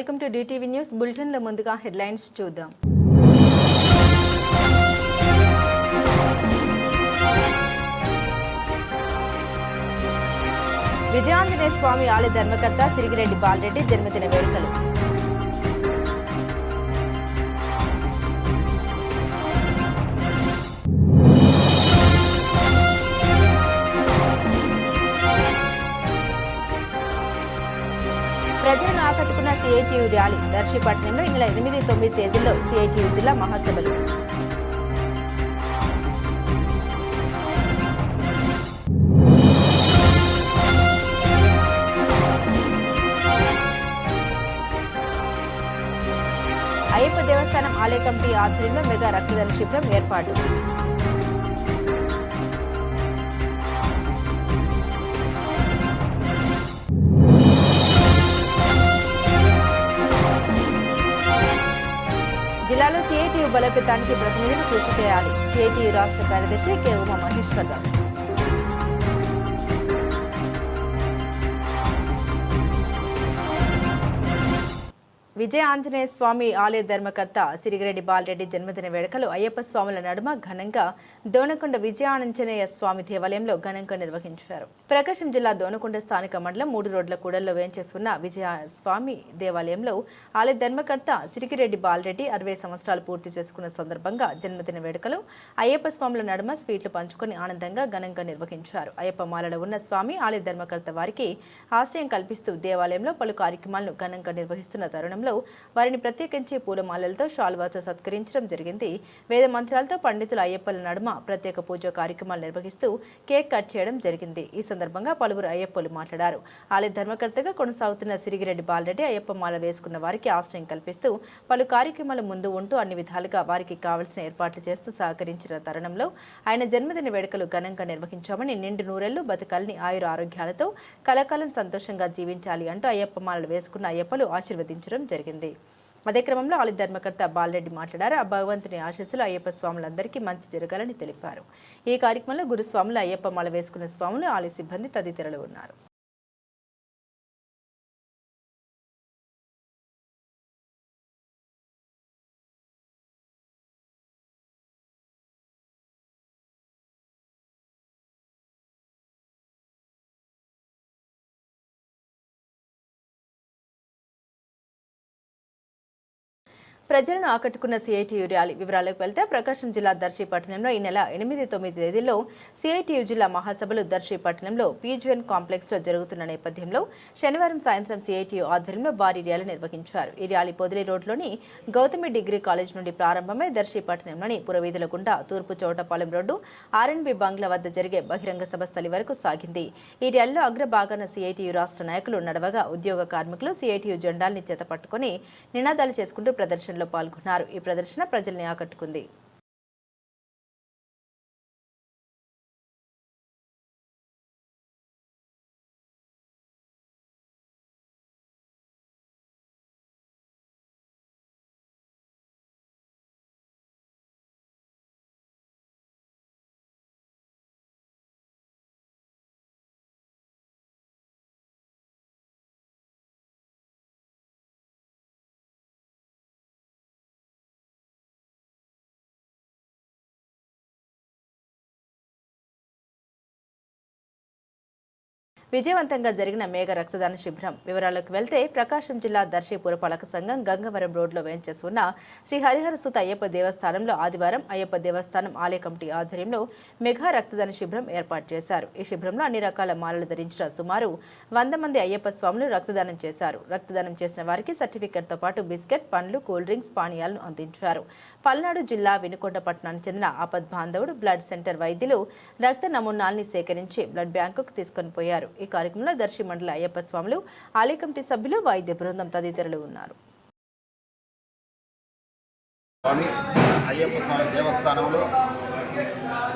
Welcome to DTV news. బులెటిన్లో ముందుగా headlines చూద్దాం. విజయాంజనేయ స్వామి ఆలయ ధర్మకర్త సిరిగిరెడ్డి బాలరెడ్డి జన్మదిన వేడుకలు. ప్రజలను ఆకట్టుకున్న సిఐటియు ర్యాలీ. దర్శిపట్నంలో ఈ నెల ఎనిమిది తొమ్మిది తేదీల్లో సిఐటియు జిల్లా మహాసభలు. అయ్యప్ప దేవస్థానం ఆలయ కమిటీ ఆధ్వర్యంలో మెగా రక్తదాన శిబిరం ఏర్పాటు. జిల్లాలో సిఐటియు బలోపేతానికి ప్రతినిధులు కృషి చేయాలి. సిఐటియు రాష్ట్ర కార్యదర్శి కె. ఉమా మహేశ్వరరావు విజయ ఆంజనేయ స్వామి ఆలయ ధర్మకర్త సిరిగిరెడ్డి బాలరెడ్డి జన్మదిన వేడుకలు అయ్యప్ప స్వాముల నడుమ ఘనంగా దోనకొండ విజయ ఆంజనేయ స్వామి దేవాలయంలో ఘనంగా నిర్వహించారు. ప్రకాశం జిల్లా దోనకొండ స్థానిక మండలం మూడు రోడ్ల కూడల్లో వేంచేసుకున్న విజయ స్వామి దేవాలయంలో ఆలయ ధర్మకర్త సిరిగిరెడ్డి బాలరెడ్డి అరవై సంవత్సరాలు పూర్తి చేసుకున్న సందర్భంగా జన్మదిన వేడుకలు అయ్యప్ప స్వాముల నడుమ స్వీట్లు పంచుకొని ఆనందంగా ఘనంగా నిర్వహించారు. అయ్యప్ప మాలలో ఉన్న స్వామి ఆలయ ధర్మకర్త వారికి ఆశ్రయం కల్పిస్తూ దేవాలయంలో పలు కార్యక్రమాలను ఘనంగా నిర్వహిస్తున్న తరుణంలో వారిని ప్రత్యేకించి పూలమాలలతో షాల్వాతో సత్కరించడం జరిగింది. వేద మంత్రాలతో పండితుల అయ్యప్పల నడుమ ప్రత్యేక పూజ కార్యక్రమాలు నిర్వహిస్తూ కేక్ కట్ చేయడం జరిగింది. ఈ సందర్భంగా పలువురు అయ్యప్పలు మాట్లాడారు. ఆలయ ధర్మకర్తగా కొనసాగుతున్న సిరిగిరెడ్డి బాలరెడ్డి అయ్యప్ప మాల వేసుకున్న వారికి ఆశ్రయం కల్పిస్తూ పలు కార్యక్రమాల ముందు ఉంటూ అన్ని విధాలుగా వారికి కావలసిన ఏర్పాట్లు చేస్తూ సహకరించిన తరుణంలో ఆయన జన్మదిన వేడుకలు ఘనంగా నిర్వహించామని నిండు నూరెళ్ళు బతకాలని ఆయుర ఆరోగ్యాలతో కలకాలం సంతోషంగా జీవించాలి అంటూ అయ్యప్ప మాలలు వేసుకున్న అయ్యప్పలు ఆశీర్వదించడం జరిగింది. అదే క్రమంలో ఆలయ ధర్మకర్త బాలరెడ్డి మాట్లాడారు. ఆ భగవంతుని ఆశీస్సులు అయ్యప్ప స్వాములందరికీ మంచి జరగాలని తెలిపారు. ఈ కార్యక్రమంలో గురుస్వాములు అయ్యప్ప మాల వేసుకున్న స్వాములు ఆలయ సిబ్బంది తదితరులు ఉన్నారు. ప్రజలను ఆకట్టుకున్న సిఐటియు ర్యాలీ వివరాలకు వెళ్తే ప్రకాశం జిల్లా దర్శి పట్టణంలో ఈ నెల ఎనిమిది తొమ్మిది తేదీల్లో సిఐటియు జిల్లా మహాసభలు దర్శి పట్టణంలో పీజీఎన్ కాంప్లెక్స్లో జరుగుతున్న నేపథ్యంలో శనివారం సాయంత్రం సిఐటియు ఆధ్వర్యంలో భారీ ర్యాలీ నిర్వహించారు. ఈ ర్యాలీ పొదిలి రోడ్లోని గౌతమి డిగ్రీ కాలేజ్ నుండి ప్రారంభమై దర్శి పట్టణంలోని పురవీధుల గుండా తూర్పు చోటపాలెం రోడ్డు ఆర్ఎన్బి బంగ్లా వద్ద జరిగే బహిరంగ సభ స్థలి వరకు సాగింది. ఈ ర్యాలీలో అగ్రభాగాన సిఐటియు రాష్ట్ర నాయకులు నడవగా ఉద్యోగ కార్మికులు సిఐటియు జెండాల్ని చేతపట్టుకుని నినాదాలు చేసుకుంటూ ప్రదర్శనలు పాల్గొన్నారు. ఈ ప్రదర్శన ప్రజల్ని ఆకట్టుకుంది. విజయవంతంగా జరిగిన మేఘ రక్తదాన శిబిరం. వివరాలకు వెళ్తే ప్రకాశం జిల్లా దర్శి పురపాలక సంఘం గంగవరం రోడ్లో వేంచేసి ఉన్న శ్రీ హరిహర సుత అయ్యప్ప దేవస్థానంలో ఆదివారం అయ్యప్ప దేవస్థానం ఆలయ కమిటీ ఆధ్వర్యంలో మెగా రక్తదాన శిబిరం ఏర్పాటు చేశారు. ఈ శిబిరంలో అన్ని రకాల మాలలు ధరించిన సుమారు వంద మంది అయ్యప్ప స్వాములు రక్తదానం చేశారు. రక్తదానం చేసిన వారికి సర్టిఫికెట్తో పాటు బిస్కెట్ పండ్లు కూల్ డ్రింక్స్ పానీయాలను అందించారు. పల్నాడు జిల్లా వినుకొండ పట్టణానికి చెందిన ఆపద్ బాంధవుడు బ్లడ్ సెంటర్ వైద్యులు రక్త నమూనాల్ని సేకరించి బ్లడ్ బ్యాంకుకు తీసుకొని పోయారు. ఈ కార్యక్రమంలో దర్శి మండల అయ్యప్ప స్వాములు ఆలయ కమిటీ సభ్యులు వాయిద్య బృందం తదితరులు ఉన్నారు. స్వామి అయ్యప్ప స్వామి దేవస్థానంలో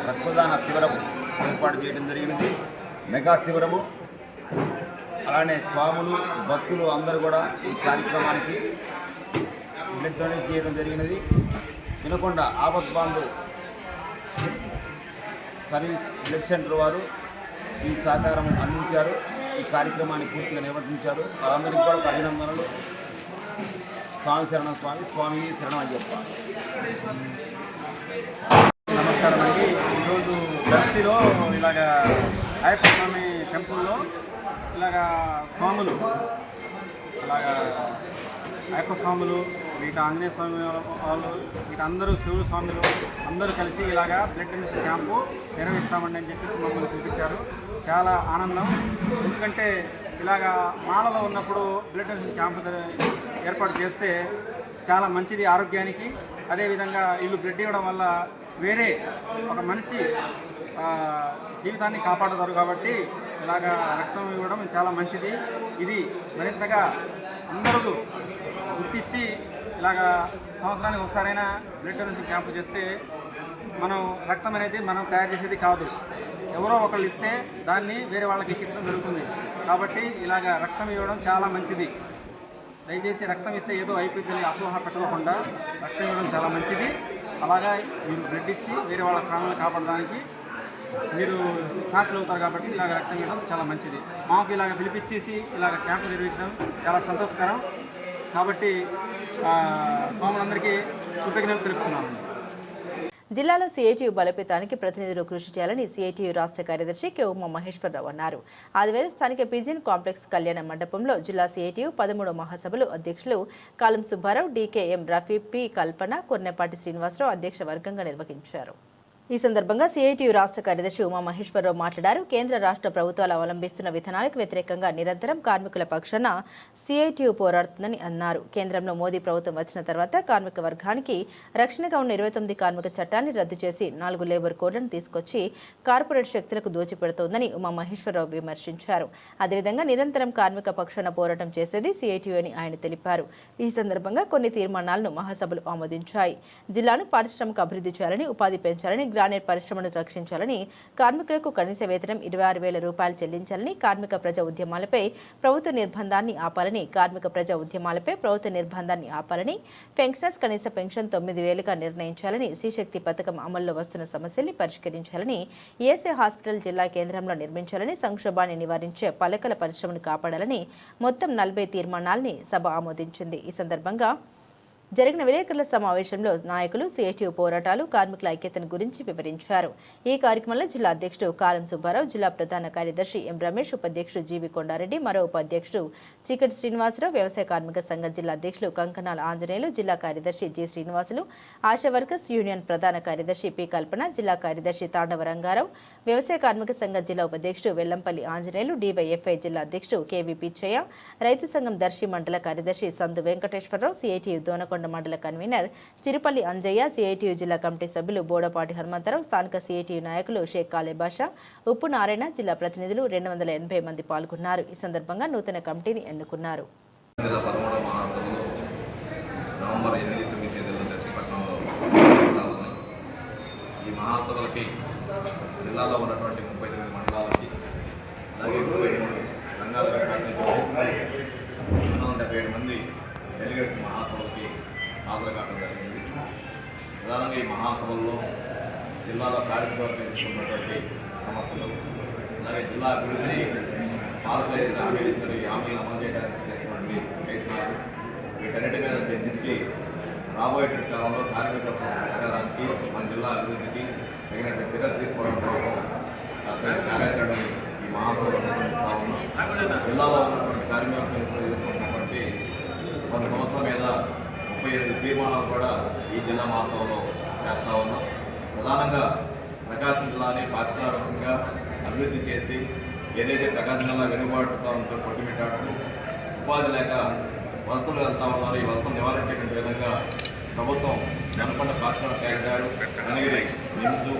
రక్తదాన శిబిరం ఏర్పాటు చేయడం జరిగినది. మెగా శిబిరము. అలానే స్వాములు భక్తులు అందరూ కూడా ఈ కార్యక్రమానికి బ్లడ్ డొనేట్ చేయడం జరిగినది. Vinukonda Apad Bandhu service blood centre వారు ఈ సహకారం అందించారు. ఈ కార్యక్రమాన్ని పూర్తిగా నిర్వర్తించారు. వారందరికీ కూడా అభినందనలు. స్వామి శరణ స్వామి స్వామి శరణం అయ్యప్ప నమస్కారం అండి. ఈరోజు దర్శిలో ఇలాగ అయ్యప్ప స్వామి టెంపుల్లో ఇలాగ స్వాములు అలాగా అయ్యప్ప స్వాములు వీటి ఆంజనేయ స్వామి వాళ్ళు వీటందరూ శివుడు స్వాములు అందరూ కలిసి ఇలాగా బ్లడ్ డొనేషన్ క్యాంపు నిర్వహిస్తామండి అని చెప్పేసి మమ్మల్ని పిలిపించారు. చాలా ఆనందం. ఎందుకంటే ఇలాగా మాలలో ఉన్నప్పుడు బ్లడ్ డొనేషన్ క్యాంపు ఏర్పాటు చేస్తే చాలా మంచిది ఆరోగ్యానికి. అదేవిధంగా వీళ్ళు బ్లడ్ ఇవ్వడం వల్ల వేరే ఒక మనిషి జీవితాన్ని కాపాడతారు కాబట్టి ఇలాగా రక్తం ఇవ్వడం చాలా మంచిది. ఇది మరింతగా అందరూ గుర్తించి ఇలాగా సంవత్సరానికి ఒకసారైనా బ్లడ్ డొనేషన్ క్యాంపు చేస్తే మనం రక్తం అనేది మనం తయారు చేసేది కాదు. ఎవరో ఒకళ్ళు ఇస్తే దాన్ని వేరే వాళ్ళకి ఎక్కించడం జరుగుతుంది. కాబట్టి ఇలాగ రక్తం ఇవ్వడం చాలా మంచిది. దయచేసి రక్తం ఇస్తే ఏదో అయిపోతుందని అపోహ పెట్టుకోకుండా రక్తం ఇవ్వడం చాలా మంచిది. అలాగా మీరు బ్లడ్ ఇచ్చి వేరే వాళ్ళ ప్రాణాలను కాపాడడానికి మీరు సాక్షులు అవుతారు కాబట్టి ఇలాగ రక్తం ఇవ్వడం చాలా మంచిది. మాకు ఇలాగ పిలిపించేసి ఇలాగ క్యాంపు నిర్వహించడం చాలా సంతోషకరం. కాబట్టి స్వాములందరికీ కృతజ్ఞతలు తెలుపుతున్నాను. జిల్లాలో సిఐటియు బలోపేతానికి ప్రతినిధులు కృషి చేయాలని సిఐటియు రాష్ట్ర కార్యదర్శి కె ఉమా మహేశ్వరరావు అన్నారు. ఆదివారం స్థానిక పిజియన్ కాంప్లెక్స్ కళ్యాణ మండపంలో జిల్లా సిఐటియు పదమూడు మహాసభలు అధ్యక్షులు కాలం సుబ్బారావు డీకేఎం రఫీ పి కల్పన కొర్నెపాటి శ్రీనివాసరావు అధ్యక్ష వర్గంగా నిర్వహించారు. ఈ సందర్భంగా సిఐటియు రాష్ట్ర కార్యదర్శి ఉమా మహేశ్వరరావు మాట్లాడారు. కేంద్ర రాష్ట్ర ప్రభుత్వాలు అవలంబిస్తున్న విధానాలకు వ్యతిరేకంగా నిరంతరం కార్మికుల పక్షాన సిఐటియు పోరాడుతుందని అన్నారు. కేంద్రంలో మోదీ ప్రభుత్వం వచ్చిన తర్వాత కార్మిక వర్గానికి రక్షణగా ఉన్న ఇరవై తొమ్మిది కార్మిక చట్టాన్ని రద్దు చేసి నాలుగు లేబర్ కోడ్లను తీసుకొచ్చి కార్పొరేట్ శక్తులకు దోచిపెడుతోందని ఉమా మహేశ్వరరావు విమర్శించారు. అదేవిధంగా నిరంతరం కార్మిక పక్షాన పోరాటం చేసేది సిఐటియు అని ఆయన తెలిపారు. ఈ సందర్భంగా కొన్ని తీర్మానాలను మహాసభలు ఆమోదించాయి. జిల్లాను పారిశ్రామిక అభివృద్ధి చేయాలని ఉపాధి పెంచాలని గ్రానైట్ పరిశ్రమను రక్షించాలని కార్మికులకు కనీస వేతనం ఇరవై ఆరు వేల రూపాయలు చెల్లించాలని కార్మిక ప్రజా ఉద్యమాలపై ప్రభుత్వ నిర్బంధాన్ని ఆపాలని కార్మిక ప్రజా ఉద్యమాలపై ప్రభుత్వ నిర్బంధాన్ని ఆపాలని పెన్షనర్స్ కనీస పెన్షన్ తొమ్మిది వేలుగా నిర్ణయించాలని శ్రీశక్తి పథకం అమల్లో వస్తున్న సమస్యల్ని పరిష్కరించాలని ఏసీ హాస్పిటల్ జిల్లా కేంద్రంలో నిర్మించాలని సంక్షోభాన్ని నివారించే పలకల పరిశ్రమను కాపాడాలని మొత్తం నలభై తీర్మానాల్ని సభ ఆమోదించింది. ఈ సందర్భంగా జరిగిన విలేకరుల సమావేశంలో నాయకులు సిఐటియు పోరాటాలు కార్మికుల ఐక్యతను గురించి వివరించారు. ఈ కార్యక్రమంలో జిల్లా అధ్యక్షుడు కాలం సుబ్బారావు జిల్లా ప్రధాన కార్యదర్శి ఎం రమేష్ ఉపాధ్యక్షుడు జీవి కొండారెడ్డి మరో ఉపాధ్యక్షుడు చీకటి శ్రీనివాసరావు వ్యవసాయ కార్మిక సంఘ జిల్లా అధ్యక్షులు కంకణాల ఆంజనేయులు జిల్లా కార్యదర్శి G Srinivasulu Asha workers union ప్రధాన కార్యదర్శి పి కల్పన జిల్లా కార్యదర్శి తాండవ రంగారావు వ్యవసాయ కార్మిక సంఘ జిల్లా ఉపాధ్యక్షుడు వెల్లంపల్లి ఆంజనేయులు డివైఎఫ్ఐ జిల్లా అధ్యక్షుడు కేవీ పిచ్చయ్య రైతు సంఘం దర్శి మండల కార్యదర్శి సందు వెంకటేశ్వరరావు సిఐటియు దోనకొండ మండల కన్వీనర్ చిరుపల్లి అంజయ్య సిఐటియు జిల్లా కమిటీ సభ్యులు బోడపాటి హనుమంతరావు స్థానిక సిఐటియు నాయకులు షేక్ కాలే బాషా ఉప్పు నారాయణ జిల్లా ప్రతినిధులు రెండు వందల ఎనభై మంది పాల్గొన్నారు. ఈ సందర్భంగా నూతన కమిటీని ఎన్నుకున్నారు. నవంబర్ ఎనిమిది తొమ్మిది తేదీల్లో దర్శపట్నంలో ఈ మహాసభలకి జిల్లాలో ఉన్నటువంటి ముప్పై తొమ్మిది మండలాలకి అలాగే ముప్పై మూడు ప్రాతినిధ్యం రెండు వందల డెబ్బై ఏడు మంది డెలిగేట్స్ మహాసభలకి హాజరు కావడం జరిగింది. ప్రధానంగా ఈ మహాసభల్లో జిల్లాలో కార్యక్రమాలు ఎదుర్కొన్నటువంటి సమస్యలు అలాగే జిల్లా అభివృద్ధిని పాలకులు ఏదైతే హామీలు ఈ హామీలు అమలు చేయడానికి చేసినటువంటి ప్రయత్నాలు వీటన్నిటి మీద చర్చించి రాబోయేటువంటి కాలంలో కార్మికుల పరిష్కారానికి మన జిల్లా అభివృద్ధికి తగినటువంటి చర్యలు తీసుకోవడం కోసం తగిన కార్యాచరణని ఈ మహాసభలో రూపొందిస్తా ఉన్నాం. జిల్లాలో ఉన్నటువంటి కార్మికులకు ఎదుర్కొన్నటువంటి కొన్ని సంవత్సరాల మీద ముప్పై ఎనిమిది తీర్మానాలు కూడా ఈ జిల్లా మహాసభలో చేస్తూ ఉన్నాం. ప్రధానంగా ప్రకాశం జిల్లాని పారిశ్రామికంగా అభివృద్ధి చేసి ఏదైతే ప్రకాశం జిల్లా వెనుకబాటుతో ఉందో కొట్టుమిట్టాడుతూ ఉపాధి లేక వలసలు వెళ్తా ఉన్నారు ఈ వలసలు నివారించేటువంటి విధంగా ప్రభుత్వం నెలకొండ పారిశ్రామిక కేంద్రాలు కనగిరి నిమ్స్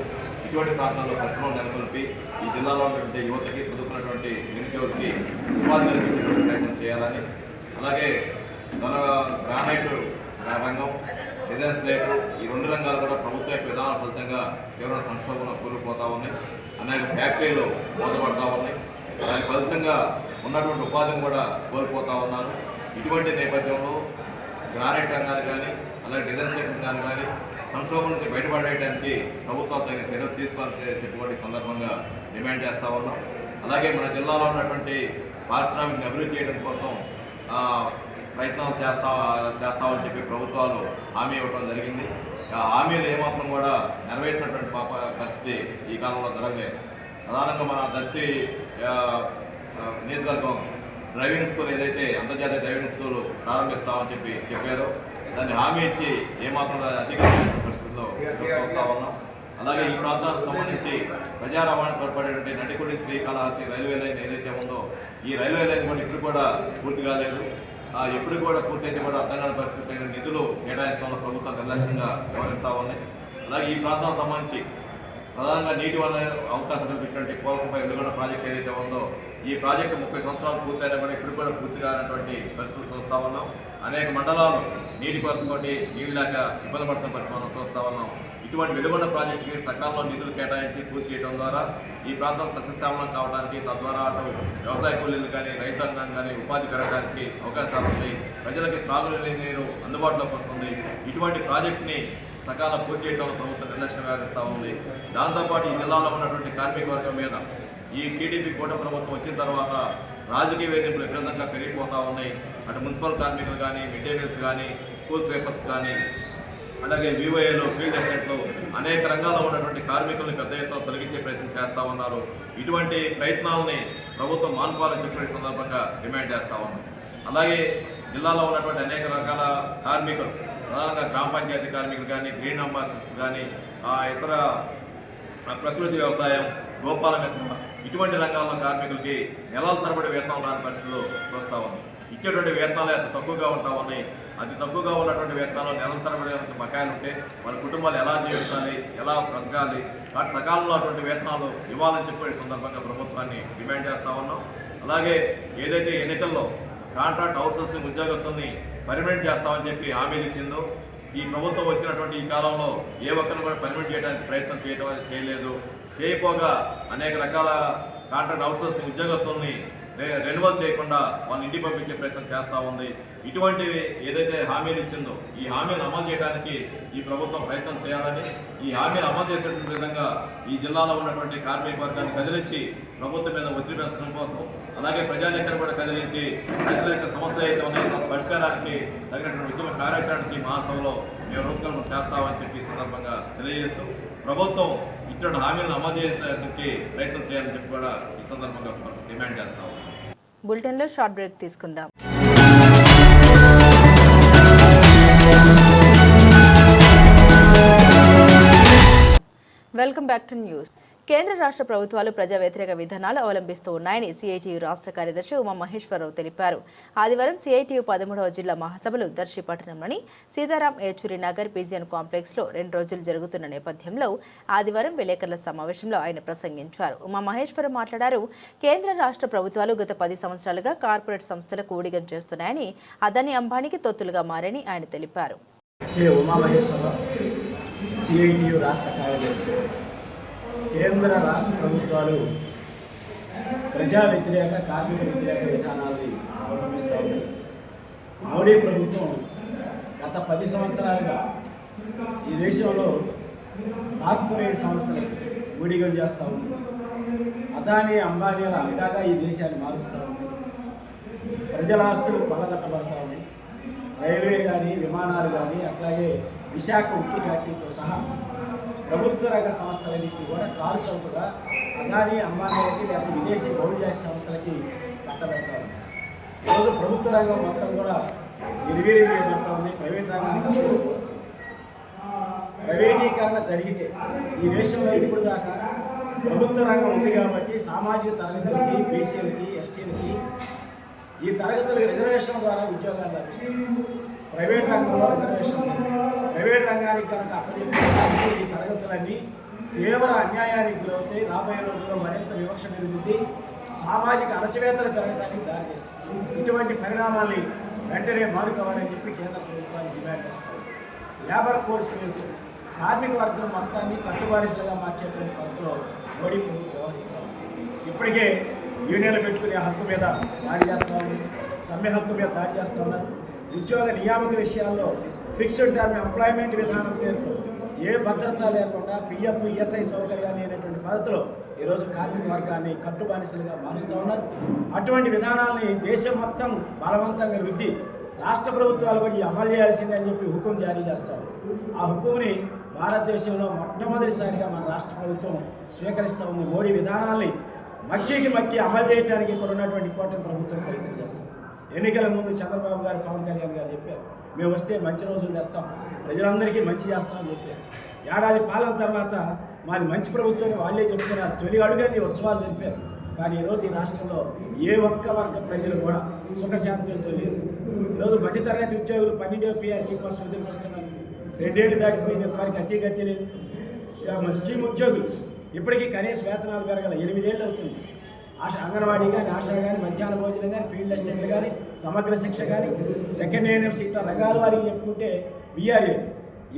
ఇటువంటి ప్రాంతాల్లో పరిశ్రమలు నెలకొల్పి ఈ జిల్లాలో ఉన్నటువంటి యువతకి చదువుకున్నటువంటి నిరుద్యోగికి ఉపాధి కల్పించేటువంటి ప్రయత్నం చేయాలని అలాగే మన గ్రానైట్ రంగం డిజైన్ స్లేట్ ఈ రెండు రంగాలు కూడా ప్రభుత్వ యొక్క విధానాల ఫలితంగా తీవ్ర సంక్షోభంలో కూలిపోతూ ఉన్నాయి. అనేక ఫ్యాక్టరీలు మూతపడతా ఉన్నాయి. దాని ఫలితంగా ఉన్నటువంటి ఉపాధిని కూడా కోల్పోతా ఉన్నారు. ఇటువంటి నేపథ్యంలో గ్రానైట్ రంగాన్ని కానీ అలాగే డిజైన్ స్లేట్ రంగాన్ని కానీ సంక్షోభం నుంచి బయటపడేయడానికి ప్రభుత్వాలు తగిన చర్యలు తీసుకోవాలని చె- సందర్భంగా డిమాండ్ చేస్తూ ఉన్నాం. అలాగే మన జిల్లాలో ఉన్నటువంటి పారిశ్రామిక అభివృద్ధి చేయడం కోసం ప్రయత్నాలు చేస్తా చేస్తామని చెప్పి ప్రభుత్వాలు హామీ ఇవ్వడం జరిగింది. హామీలు ఏమాత్రం కూడా నెరవేర్చినటువంటి పాప పరిస్థితి ఈ కాలంలో జరగలేదు. ప్రధానంగా మన దర్శి నియోజకవర్గం డ్రైవింగ్ స్కూల్ ఏదైతే అంతర్జాతీయ డ్రైవింగ్ స్కూల్ ప్రారంభిస్తామని చెప్పి చెప్పారో దాన్ని హామీ ఇచ్చి ఏమాత్రం అధిక పరిస్థితుల్లో చూస్తూ ఉన్నాం. అలాగే ఈ ప్రాంతానికి సంబంధించి ప్రజా రవాణా తోడ్పడేటువంటి నడికుడి శ్రీకాళహస్తి రైల్వే లైన్ ఏదైతే ఉందో ఈ రైల్వే లైన్ కూడా ఇప్పుడు కూడా పూర్తి కాలేదు. ఎప్పుడు కూడా పూర్తయితే కూడా అర్థం కాని పరిస్థితి పైన నిధులు కేటాయించడంలో ప్రభుత్వం నిర్లక్ష్యంగా వ్యవహరిస్తూ ఉన్నాయి. అలాగే ఈ ప్రాంతానికి సంబంధించి ప్రధానంగా నీటి వల్ల అవకాశం కల్పించినటువంటి పోలసపై వెలుగొండ ప్రాజెక్ట్ ఏదైతే ఉందో ఈ ప్రాజెక్టు ముప్పై సంవత్సరాలు పూర్తయినా కూడా ఇప్పుడు కూడా పూర్తి కానటువంటి పరిస్థితులు చూస్తూ ఉన్నాం. అనేక మండలాలు నీటి కొరతతోటి నీళ్ళు లేక ఇబ్బంది పడుతున్న పరిస్థితి మనం చూస్తూ ఉన్నాం. ఇటువంటి వెలుగొండ ప్రాజెక్టుకి సకాలంలో నిధులు కేటాయించి పూర్తి చేయడం ద్వారా ఈ ప్రాంతం సస్యశ్యామలం కావడానికి తద్వారా అటు వ్యవసాయ కూలీలు కానీ రైతాంగం కానీ ఉపాధి పెరగడానికి అవకాశాలు ఉన్నాయి ప్రజలకి త్రాగునీరు నీరు అందుబాటులోకి వస్తుంది. ఇటువంటి ప్రాజెక్టుని సకాలం పూర్తి చేయడంలో ప్రభుత్వం నిర్లక్ష్యం వ్యవహరిస్తూ ఉంది. దాంతోపాటు ఈ జిల్లాలో ఉన్నటువంటి కార్మిక వర్గం మీద ఈ టీడీపీ కూట ప్రభుత్వం వచ్చిన తర్వాత రాజకీయ వేధింపులు విధంగా పెరిగిపోతూ ఉన్నాయి. అటు మున్సిపల్ కార్మికులు కానీ మిడ్ డే మీల్స్ కానీ స్కూల్ స్వీపర్స్ కానీ అలాగే వివోఏలు ఫీల్డ్ ఎస్టేట్లో అనేక రంగాల్లో ఉన్నటువంటి కార్మికులను పెద్ద ఎత్తున తొలగించే ప్రయత్నం చేస్తూ ఉన్నారు. ఇటువంటి ప్రయత్నాలని ప్రభుత్వం మానుకోవాలని చెప్పే సందర్భంగా డిమాండ్ చేస్తూ ఉన్నాం. అలాగే జిల్లాలో ఉన్నటువంటి అనేక రకాల కార్మికులు ప్రధానంగా గ్రామ పంచాయతీ కార్మికులు కానీ గ్రీన్ అంబాసిడర్స్ కానీ ఇతర ప్రకృతి వ్యవసాయం గోపాల మిత్ర ఇటువంటి రంగాల్లో కార్మికులకి నెలల తరబడి వేతనం రాని పరిస్థితులు చూస్తూ ఉంది ఇచ్చేటువంటి వేతనాలు ఎంత తక్కువగా ఉంటామని అతి తక్కువగా ఉన్నటువంటి వేతనాలు నిరంతరం తరబడి కనుక బకాయిలు ఉంటే వాళ్ళ కుటుంబాలు ఎలా జీవించాలి ఎలా బ్రతకాలి వాటి సకాలంలో అటువంటి వేతనాలు ఇవ్వాలని చెప్పే సందర్భంగా ప్రభుత్వాన్ని డిమాండ్ చేస్తూ ఉన్నాం. అలాగే ఏదైతే ఎన్నికల్లో కాంట్రాక్ట్ అవుట్సోర్సింగ్ ఉద్యోగస్తుల్ని పర్మనెంట్ చేస్తామని చెప్పి హామీలు ఇచ్చిందో ఈ ప్రభుత్వం వచ్చినటువంటి ఈ కాలంలో ఏ ఒక్కరిని కూడా పర్మిట్ చేయడానికి ప్రయత్నం చేయడం చేయలేదు. చేయపోగా అనేక రకాల కాంట్రాక్ట్ అవుట్సోర్సింగ్ ఉద్యోగస్తుల్ని రెన్యువల్ చేయకుండా వాళ్ళని ఇంటికి పంపించే ప్రయత్నం చేస్తూ ఉంది. ఇటువంటివి ఏదైతే హామీలు ఇచ్చిందో ఈ హామీలు అమలు చేయడానికి ఈ ప్రభుత్వం ప్రయత్నం చేయాలని ఈ హామీలు అమలు చేసేటువంటి విధంగా ఈ జిల్లాలో ఉన్నటువంటి కార్మిక వర్గాన్ని కదిలించి ప్రభుత్వం మీద ఒత్తిడి పెంచడం కోసం అలాగే ప్రజానీకరణ కూడా కదిలించి ప్రజల యొక్క సమస్యలు అయితే ఉన్నాయో పరిష్కారానికి తగినటువంటి ఉద్యమ కార్యాచరణకి మహాసభలో మేము రూపకల్పన చేస్తామని చెప్పి ఈ సందర్భంగా తెలియజేస్తూ ప్రభుత్వం ఇచ్చిన హామీలను అమలు చేయడానికి ప్రయత్నం చేయాలని చెప్పి కూడా ఈ సందర్భంగా డిమాండ్ చేస్తాము బులెటిన్లో షార్ట్ బ్రేక్ తీసుకుందాం. Welcome back to news. కేంద్ర రాష్ట్ర ప్రభుత్వాలు ప్రజా వ్యతిరేక విధానాలు అవలంబిస్తూ ఉన్నాయని సిఐటియు రాష్ట్ర కార్యదర్శి ఉమా మహేశ్వరరావు తెలిపారు. ఆదివారం సిఐటియు పదమూడవ జిల్లా మహాసభలు దర్శిపట్టణంలోని సీతారాం ఏచూరి నగర్ పీజియన్ కాంప్లెక్స్లో రెండు రోజులు జరుగుతున్న నేపథ్యంలో ఆదివారం విలేకరుల సమావేశంలో ఆయన ప్రసంగించారు. ఉమా మహేశ్వరం మాట్లాడారు కేంద్ర రాష్ట్ర ప్రభుత్వాలు గత పది సంవత్సరాలుగా కార్పొరేట్ సంస్థలకు ఊడిగం చేస్తున్నాయని అదాని అంబానీకి తొత్తులుగా మారని ఆయన తెలిపారు. రాష్ట్ర కేంద్ర రాష్ట్ర ప్రభుత్వాలు ప్రజా వ్యతిరేక కార్మిక వ్యతిరేక విధానాల్ని అవలంబిస్తూ ఉన్నాయి. మోడీ ప్రభుత్వం గత పది సంవత్సరాలుగా ఈ దేశంలో కార్పొరేట్ సంస్థలు ఊడిగం చేస్తూ ఉంది. అదానీ అంబానీల అడ్డాగా ఈ దేశాన్ని మారుస్తూ ఉంది. ప్రజల ఆస్తులు కొల్లగొట్టబడతా ఉన్నాయి రైల్వే కానీ విమానాలు కానీ అట్లాగే విశాఖ ఉక్కు ఫ్యాక్టరీతో సహా ప్రభుత్వ రంగ సంస్థలన్నింటినీ కూడా కాలు చౌకగా అదానీ అంబానీలకి లేదా విదేశీ బౌద్యాసి సంస్థలకి కట్టబెడతా ఉంది ఈరోజు ప్రభుత్వ రంగం మొత్తం కూడా నిర్వీర్యం చేయబడతా ఉంది. ప్రైవేట్ రంగానికి ప్రైవేటీకరణ జరిగితే ఈ దేశంలో ఇప్పుడు దాకా ప్రభుత్వ రంగం ఉంది కాబట్టి సామాజిక తరగతులకి బీసీలకి ఎస్టీలకి ఈ తరగతులకు రిజర్వేషన్ ద్వారా ఉద్యోగాలు లభిస్తాయి. ప్రైవేట్ రంగంలో రిజర్వేషన్ ప్రైవేట్ రంగానికి కనుక అప్పచెప్పినట్లయితే ఈ తరగతులన్నీ తీవ్ర అన్యాయానికి గురవుతాయి. రాబోయే రోజుల్లో మరింత వివక్ష పెరుగుతుంది సామాజిక అణచివేతలు పెరగడానికి దారితీస్తుంది ఇటువంటి పరిణామాల్ని వెంటనే మారుకోవాలని చెప్పి కేంద్ర ప్రభుత్వాన్ని డిమాండ్ చేస్తుంది లేబర్ కోర్స్ మీద కార్మిక వర్గం మొత్తాన్ని కట్టుబారిసలుగా మార్చేటువంటి పద్ధతిలో మోడీ ప్రభుత్వం వ్యవహరిస్తారు ఇప్పటికే యూనియన్లు పెట్టుకునే హక్కు మీద దాడి చేస్తూ ఉంది సమ్మె హక్కు మీద దాడి చేస్తూ ఉన్నారు. ఉద్యోగ నియామక విషయాల్లో ఫిక్స్డ్ టర్మ్ ఎంప్లాయ్మెంట్ విధానం పేరుతో ఏ భద్రత లేకుండా పిఎఫ్ ఈఎస్ఐ సౌకర్యాలు లేనటువంటి పద్ధతిలో ఈరోజు కార్మిక వర్గాన్ని కట్టుబానిసలుగా మారుస్తూ ఉన్నారు. అటువంటి విధానాల్ని దేశం మొత్తం బలవంతంగా రుద్ది రాష్ట్ర ప్రభుత్వాలు కూడా ఈ అమలు చేయాల్సిందే అని చెప్పి హుకుం జారీ చేస్తారు ఆ హుకుంని భారతదేశంలో మొట్టమొదటిసారిగా మన రాష్ట్ర ప్రభుత్వం స్వీకరిస్తూ ఉంది. మోడీ విధానాల్ని మక్కికి మక్కి అమలు చేయడానికి ఇక్కడ ఉన్నటువంటి కోటం ప్రభుత్వం ప్రయత్నం చేస్తుంది. ఎన్నికల ముందు చంద్రబాబు గారు పవన్ కళ్యాణ్ గారు చెప్పారు మేము వస్తే మంచి రోజులు తెస్తాం ప్రజలందరికీ మంచి చేస్తామని చెప్పారు. ఏడాది పాలన తర్వాత మాది మంచి ప్రభుత్వం వాళ్ళే చెప్తున్నారు తొలి అడుగని ఉత్సవాలు జరిపారు. కానీ ఈరోజు ఈ రాష్ట్రంలో ఏ ఒక్క వర్గ ప్రజలు కూడా సుఖశాంతులతో లేరు. ఈరోజు మధ్యతరగతి ఉద్యోగులు పన్నెండో పిఆర్సీ కోసం ఎదురు చూస్తున్నారు రెండేళ్ళు దాటిపోయింది ఇంతవరకు అతి గతి లేదు స్కీమ్ ఉద్యోగులు ఇప్పటికీ కనీస వేతనాలు పెరగల ఎనిమిదేళ్ళు అవుతుంది. ఆశ అంగన్వాడీ కానీ ఆశా కానీ మధ్యాహ్న భోజనం కానీ ఫీల్డ్ అసిస్టెంట్లు కానీ సమగ్ర శిక్ష కానీ సెకండ్ ఏఎన్ఎంసీ ఇట్లా రంగాల వారికి చెప్పుకుంటే బీఆర్ఏ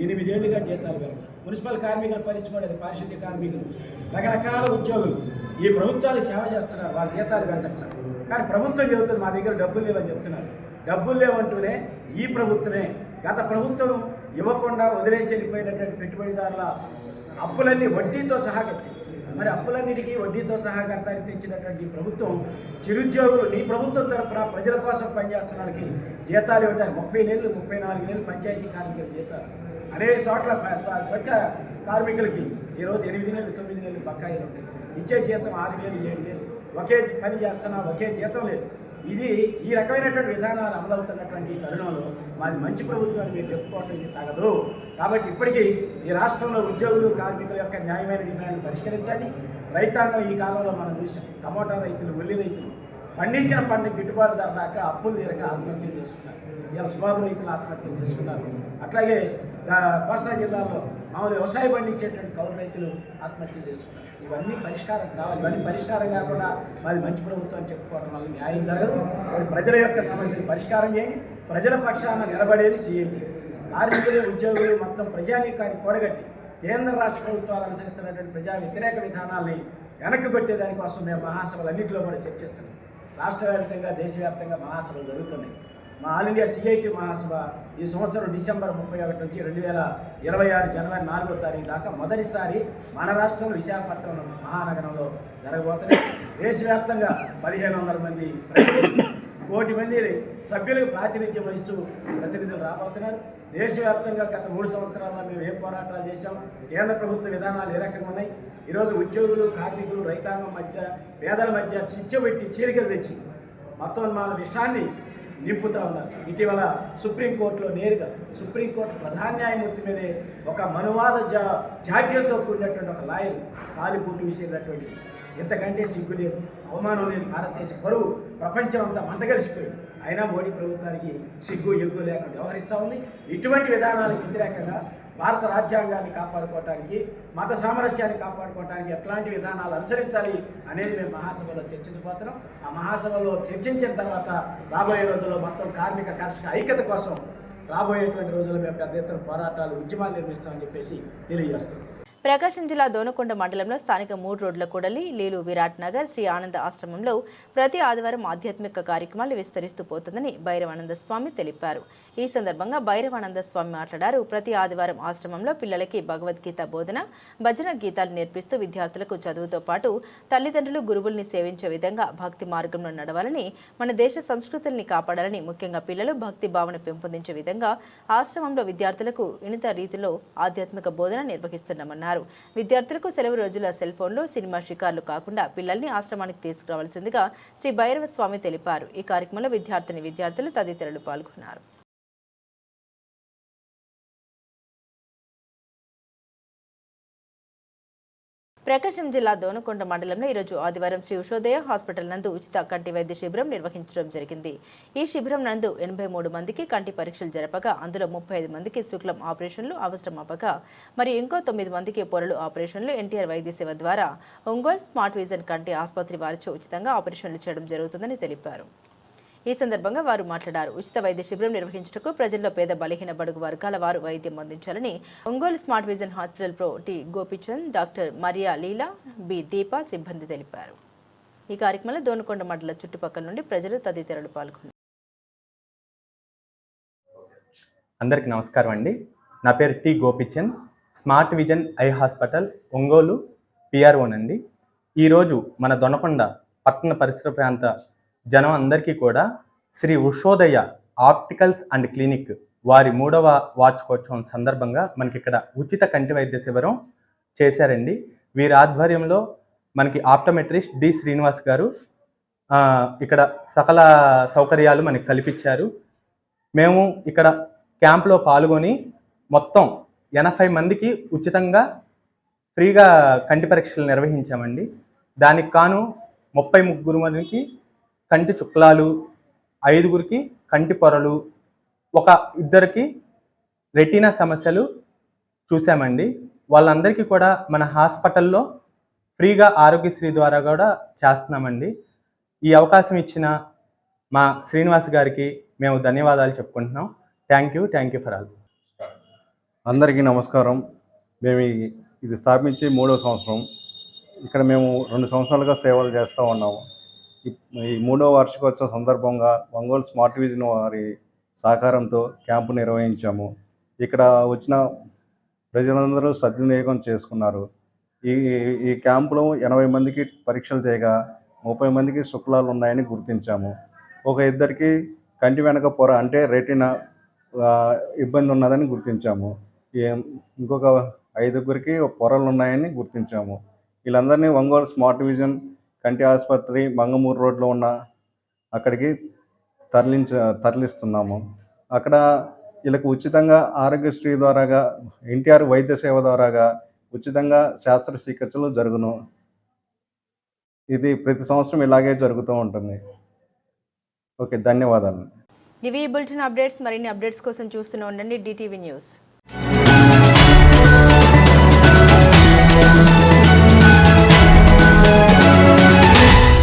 ఎనిమిదేళ్ళుగా జీతాలు పెరగదు మున్సిపల్ కార్మికుల పరిచయపడేది పారిశుద్ధ్య కార్మికులు రకరకాల ఉద్యోగులు. ఈ ప్రభుత్వాలు సేవ చేస్తున్నారు వాళ్ళ జీతాలు పెంచట్లేదు. కానీ ప్రభుత్వం చెబుతుంది మా దగ్గర డబ్బులు లేవని చెప్తున్నారు. డబ్బులు లేవంటూనే ఈ ప్రభుత్వమే గత ప్రభుత్వం ఇవ్వకుండా వదిలేసి వెళ్ళిపోయినటువంటి పెట్టుబడిదారుల అప్పులన్నీ వడ్డీతో సహా కట్టి మరి అప్పులన్నిటికీ వడ్డీతో సహా కడతానికి తెచ్చినటువంటి ప్రభుత్వం చిరుద్యోగులు నీ ప్రభుత్వం తరఫున ప్రజల కోసం పనిచేస్తున్న జీతాలు ఇవ్వడానికి ముప్పై నెలలు ముప్పై నాలుగు నెలలు పంచాయతీ కార్మికుల జీతాలు. అనేక చోట్ల స్వచ్ఛ కార్మికులకి ఈరోజు ఎనిమిది నెలలు తొమ్మిది నెలలు బకాయిలు ఉంటాయి. ఇచ్చే జీతం ఆరు వేలు ఏడు వేలు. ఒకే పని చేస్తున్నా ఒకే జీతం లేదు. ఇది ఈ రకమైనటువంటి విధానాలు అమలవుతున్నటువంటి తరుణంలో మాది మంచి ప్రభుత్వం అని మీరు చెప్పుకోవటం ఇది తగదు. కాబట్టి ఇప్పటికీ ఈ రాష్ట్రంలో ఉద్యోగులు కార్మికుల యొక్క న్యాయమైన డిమాండ్లు పరిష్కరించండి. రైతాంగం ఈ కాలంలో మనం చూసాం టమోటా రైతులు ఉల్లి రైతులు పండించిన పంట గిట్టుబాటు ధర రాక అప్పులు తీరక ఆత్మహత్యలు చేసుకున్నారు. ఇలా సుబాబు రైతులు ఆత్మహత్యలు చేసుకున్నారు. అట్లాగే కోస్తా జిల్లాలో మామూలు వ్యవసాయం పండించేటువంటి కౌలు రైతులు ఆత్మహత్యలు చేసుకున్నారు. ఇవన్నీ పరిష్కారం కావాలి. ఇవన్నీ పరిష్కారం కాకుండా మాది మంచి ప్రభుత్వం అని చెప్పుకోవడం వల్ల న్యాయం జరగదు. ప్రజల యొక్క సమస్యలు పరిష్కారం చేయండి. ప్రజల పక్షాన నిలబడేది సీఎంటీ కార్మికులు ఉద్యోగులు మొత్తం ప్రజానీకాన్ని కూడగట్టి కేంద్ర రాష్ట్ర ప్రభుత్వాలు అనుసరిస్తున్నటువంటి ప్రజా వ్యతిరేక విధానాల్ని వెనక్కి కొట్టేదానికోసం మేము మహాసభలు అన్నింటిలో కూడా చర్చిస్తున్నాం. రాష్ట్ర వ్యాప్తంగా దేశవ్యాప్తంగా మహాసభలు జరుగుతున్నాయి. మా ఆల్ ఇండియా సిఐటి మహాసభ ఈ సంవత్సరం డిసెంబర్ ముప్పై ఒకటి నుంచి రెండు వేల ఇరవై ఆరు జనవరి నాలుగో తారీఖు దాకా మొదటిసారి మన రాష్ట్రం విశాఖపట్నం మహానగరంలో జరగబోతున్నాయి. దేశవ్యాప్తంగా పదిహేను వందల మంది కోటి మంది సభ్యులకు ప్రాతినిధ్యం వహిస్తూ ప్రతినిధులు రాబోతున్నారు. దేశవ్యాప్తంగా గత మూడు సంవత్సరాల మేము ఏ పోరాటాలు చేశాం? కేంద్ర ప్రభుత్వ విధానాలు ఏ రకంగా ఉన్నాయి? ఈరోజు ఉద్యోగులు కార్మికులు రైతాంగం మధ్య పేదల మధ్య చిచ్చబెట్టి చీలికలు తెచ్చి మతోన్మాల విషయాన్ని నింపుతా ఉన్నారు. ఇటీవల సుప్రీంకోర్టులో నేరుగా సుప్రీంకోర్టు ప్రధాన న్యాయమూర్తి మీదే ఒక మనువాద జా జాడ్యంతో కూడినటువంటి ఒక లాయర్ కాలిపోటు విసిరినటువంటి ఇంతకంటే సిగ్గు లేదు అవమానం లేదు. భారతదేశ పరువు ప్రపంచం అంతా మంటగలిసిపోయింది అయినా మోడీ ప్రభుత్వానికి సిగ్గు ఎగ్గు లేకుండా వ్యవహరిస్తూ ఉంది. ఇటువంటి విధానాలకు వ్యతిరేకంగా భారత రాజ్యాంగాన్ని కాపాడుకోవటానికి మత సామరస్యాన్ని కాపాడుకోవటానికి ఎట్లాంటి విధానాలు అనుసరించాలి అనేది మేము మహాసభలో చర్చించబోతున్నాం. ఆ మహాసభలో చర్చించిన తర్వాత రాబోయే రోజుల్లో మొత్తం కార్మిక కర్షక ఐక్యత కోసం రాబోయేటువంటి రోజుల్లో మేము పెద్ద ఎత్తున పోరాటాలు ఉద్యమాలు నిర్మిస్తామని చెప్పేసి తెలియజేస్తున్నాం. ప్రకాశం జిల్లా దోనకొండ మండలంలో స్థానిక మూడు రోడ్ల కూడలి లీలు విరాట్ నగర్ శ్రీ ఆనంద ఆశ్రమంలో ప్రతి ఆదివారం ఆధ్యాత్మిక కార్యక్రమాలు విస్తరిస్తూ పోతుందని భైరవానంద స్వామి తెలిపారు. ఈ సందర్భంగా భైరవానంద స్వామి మాట్లాడారు. ప్రతి ఆదివారం ఆశ్రమంలో పిల్లలకి భగవద్గీత బోధన భజన గీతాలు నేర్పిస్తూ విద్యార్థులకు చదువుతో పాటు తల్లిదండ్రులు గురువుల్ని సేవించే విధంగా భక్తి మార్గంలో నడవాలని మన దేశ సంస్కృతుల్ని కాపాడాలని ముఖ్యంగా పిల్లలు భక్తి భావన పెంపొందించే విధంగా ఆశ్రమంలో విద్యార్థులకు ఇనిత రీతిలో ఆధ్యాత్మిక బోధన నిర్వహిస్తున్నామన్నారు. విద్యార్థులకు సెలవు రోజుల సెల్ ఫోన్లు సినిమా షికార్లు కాకుండా పిల్లల్ని ఆశ్రమానికి తీసుకురావాల్సిందిగా శ్రీ భైరవ స్వామి తెలిపారు. ఈ కార్యక్రమంలో విద్యార్థిని విద్యార్థులు తదితరులు పాల్గొన్నారు. ప్రకాశం జిల్లా దోనకొండ మండలంలో ఈరోజు ఆదివారం శ్రీ ఉషోదయ హాస్పిటల్ నందు ఉచిత కంటి వైద్య శిబిరం నిర్వహించడం జరిగింది. ఈ శిబిరం నందు ఎనభై మూడు మందికి కంటి పరీక్షలు జరపగా అందులో ముప్పై ఐదు మందికి శుక్లం ఆపరేషన్లు అవసరం అవ్వగా మరి ఇంకో తొమ్మిది మందికి పొరలు ఆపరేషన్లు ఎన్టీఆర్ వైద్య సేవ ద్వారా ఒంగోలు స్మార్ట్ విజన్ కంటి ఆసుపత్రి వారిచే ఉచితంగా ఆపరేషన్లు చేయడం జరుగుతుందని తెలిపారు. ఈ సందర్భంగా వారు మాట్లాడారు. ఉచిత వైద్య శిబిరం నిర్వహించుటకు ప్రజల్లో పేద బలహీన బడుగు వర్గాల వారు వైద్యం అందించాలని Ongole smart vision hospital pro T Gopichand doctor Maria Leela B Deepa సిబ్బంది తెలిపారు. ఈ కార్యక్రమంలో దోనకొండ మండల చుట్టుపక్కల నుండి ప్రజలు తదితరులు పాల్గొన్నారు. అందరికీ నమస్కారం అండి. నా పేరు T Gopichand smart vision eye hospital Ongole పిఆర్ఓనండి ఈరోజు మన దొనకొండ పట్టణ పరిసర ప్రాంత జనం అందరికీ కూడా Sri Ushodaya opticals and clinic వారి మూడవ వార్షికోత్సవం సందర్భంగా మనకి ఇక్కడ ఉచిత కంటి వైద్య శిబిరం చేశారండి. వీరి ఆధ్వర్యంలో మనకి ఆప్టోమెట్రిస్ట్ డి శ్రీనివాస్ గారు ఇక్కడ సకల సౌకర్యాలు మనకి కల్పించారు. మేము ఇక్కడ క్యాంప్లో పాల్గొని మొత్తం ఎనభై మందికి ఉచితంగా ఫ్రీగా కంటి పరీక్షలు నిర్వహించామండి. దానికి కాను ముప్పై ముగ్గురు మందికి కంటి చుక్లాలు ఐదుగురికి కంటి పొరలు ఒక ఇద్దరికి రెటీనా సమస్యలు చూసామండి. వాళ్ళందరికీ కూడా మన హాస్పిటల్లో ఫ్రీగా ఆరోగ్యశ్రీ ద్వారా కూడా చేస్తున్నామండి. ఈ అవకాశం ఇచ్చిన మా శ్రీనివాస్ గారికి మేము ధన్యవాదాలు చెప్పుకుంటున్నాం. Thank you thank you for all. అందరికీ నమస్కారం. మేము ఇది స్థాపించి మూడో సంవత్సరం. ఇక్కడ మేము రెండు సంవత్సరాలుగా సేవలు చేస్తూ ఉన్నాము. ఈ- మూడో వార్షికోత్సవ సందర్భంగా ఒంగోలు స్మార్ట్ విజన్ వారి సహకారంతో క్యాంపు నిర్వహించాము. ఇక్కడ వచ్చిన ప్రజలందరూ సద్వినియోగం చేసుకున్నారు. ఈ ఈ క్యాంపులో ఎనభై మందికి పరీక్షలు చేయగా ముప్పై మందికి శుక్లాలు ఉన్నాయని గుర్తించాము. ఒక ఇద్దరికి కంటి వెనక పొర అంటే రెటినా ఇబ్బంది ఉన్నదని గుర్తించాము. ఇంకొక ఐదుగురికి పొరలు ఉన్నాయని గుర్తించాము. వీళ్ళందరినీ ఒంగోలు స్మార్ట్ విజన్ కంటి ఆసుపత్రి మంగమూరు రోడ్లో ఉన్న అక్కడికి తరలించ తరలిస్తున్నాము. అక్కడ వీళ్ళకు ఉచితంగా ఆరోగ్యశ్రీ ద్వారాగా ఎన్టీఆర్ వైద్య సేవ ద్వారాగా ఉచితంగా శస్త్రచికిత్సలు జరుగును. ఇది ప్రతి సంవత్సరం ఇలాగే జరుగుతూ ఉంటుంది. ఓకే ధన్యవాదాలు. ఇవి బులెటిన్ అప్డేట్స్. మరిన్ని అప్డేట్స్ కోసం చూస్తూనే ఉండండి. DTV news.